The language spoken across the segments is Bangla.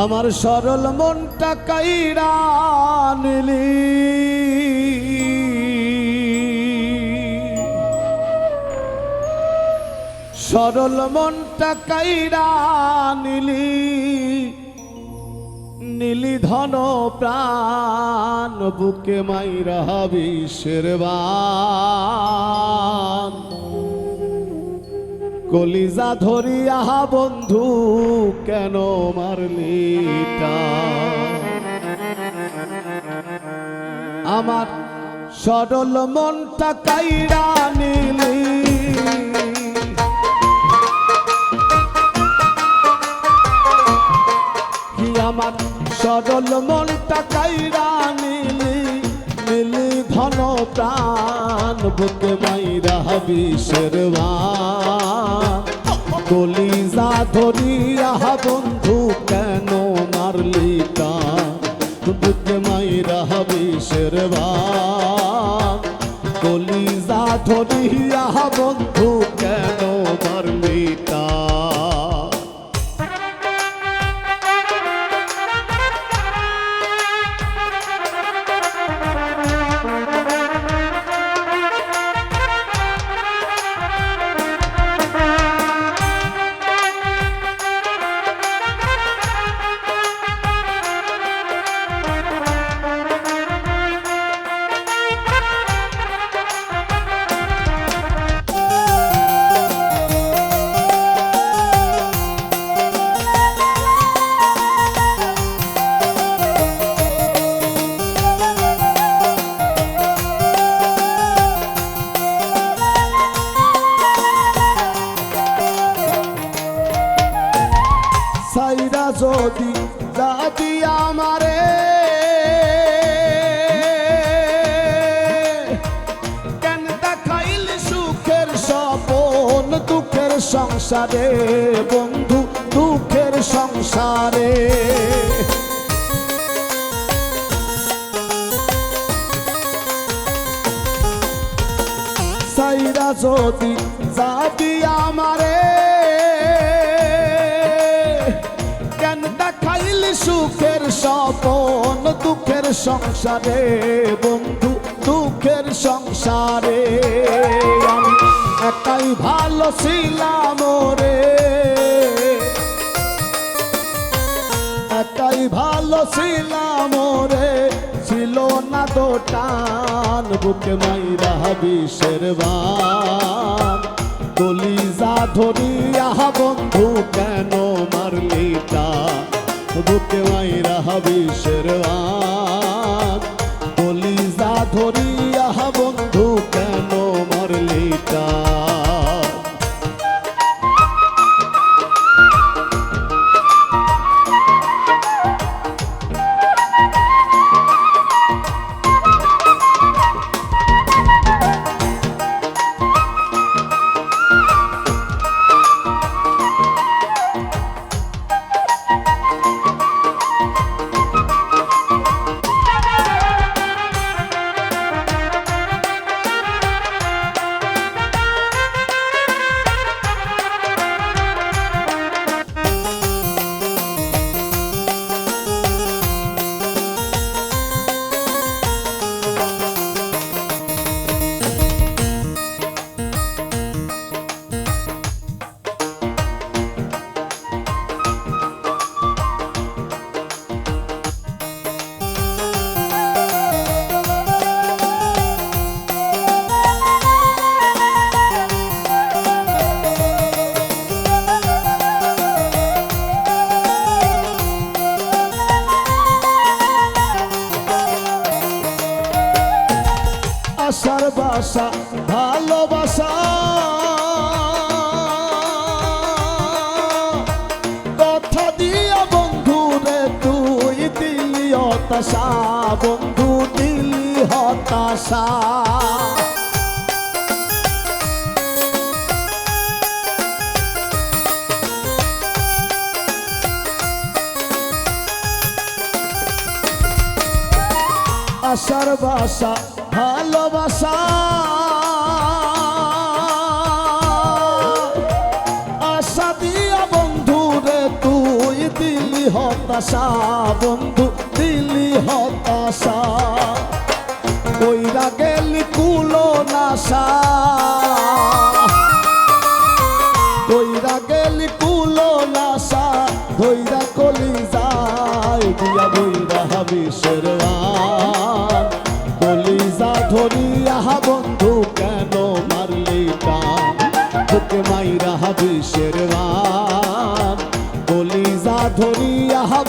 আমার সরল মনটা কাইরা নিলি। সরল মনটা কাইরা নিলি। নীলি ধন প্রাণ, বুকে মাইরা বিশ্বের বান কলিজা ধরি আহা বন্ধু, কেন মারলিটা আমার সরল মনটা কাইরা নিলি। আমার সরল মনটা কাইরা নিলি? নীলি ধন প্রাণ মাইরা বিষের কলিজা ধরিয়া বন্ধু কেন মারলি কান বুকে মাইরা বিষের কলিজা ধরিয়া বন্ধু যদি যাবি আমারে, কেন দেখাইল সুখের সপন দুঃখের সংসারে? বন্ধু, দুঃখের সংসারে। সাইরা যদি যাবি আমারে সুখের স্বপন, দুঃখের সংসারে। বন্ধু, দুঃখের সংসারে। আমি একাই ভালো ছিলাম রে একাই ভালো ছিলাম রে ছিল না তো টান, বুকে মাইরা বিষের বান কলিজা ধরিয়া বন্ধু কেন মারলি টান? বুকে মাইরা হবি শেরওয়ান বলি কলিজা ধরিয়া আশার বাসা, ভালোবাসা। কথা দিয়া বন্ধু রে, তুই দিলি হতাশা, বন্ধু দিলি হতাশা। আশার বাসা দিয়া বন্ধু দিলি হত হতাশা। বন্ধু, দিলি হতাশা। কইরা গেলি কুলো নাশা কইরা গেলি কুলো নাশা কলি যায় দিয়া বইরা হাবি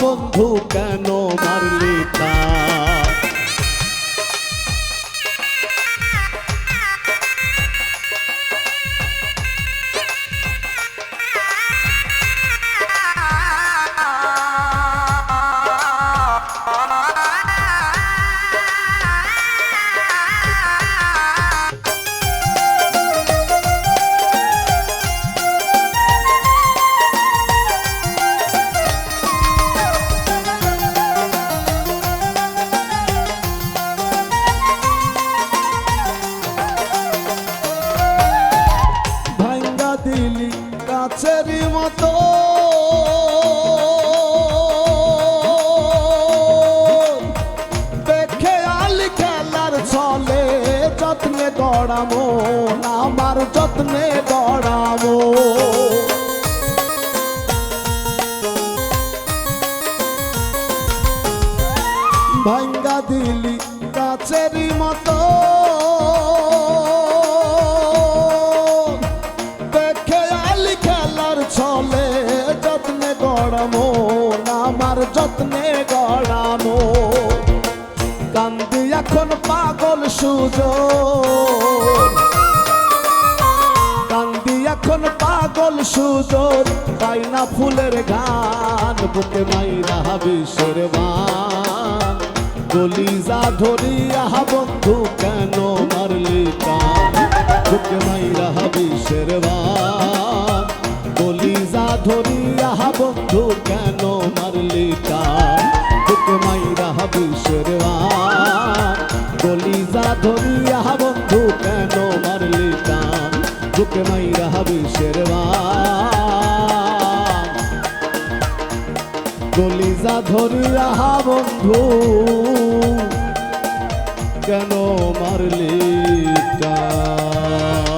বন্ধু কেন মারলি কান গড়ামো আমার যত্নে গড়ামো ভাঙ্গা দিলি কাছেরই মতো। দেখে আলি খেলার ছলে যত্নে গড়ামো আমার যত্নে গড়ামো কান্দি এখন পাগল সুযোগ কান্দি এখন পাগল সুযোগ পাই না ফুলের গান বুকে মাইরা বিষের বান গলিজা ধরিয়া বন্ধু কেন মারলি কান বুকে মাইরা বিষের বান গলিজা ধরিয়া বন্ধু কেন মারলি কান বুকে মাইরা বিষের বান বিষের বান আহা বন্ধু কেন মারলি কান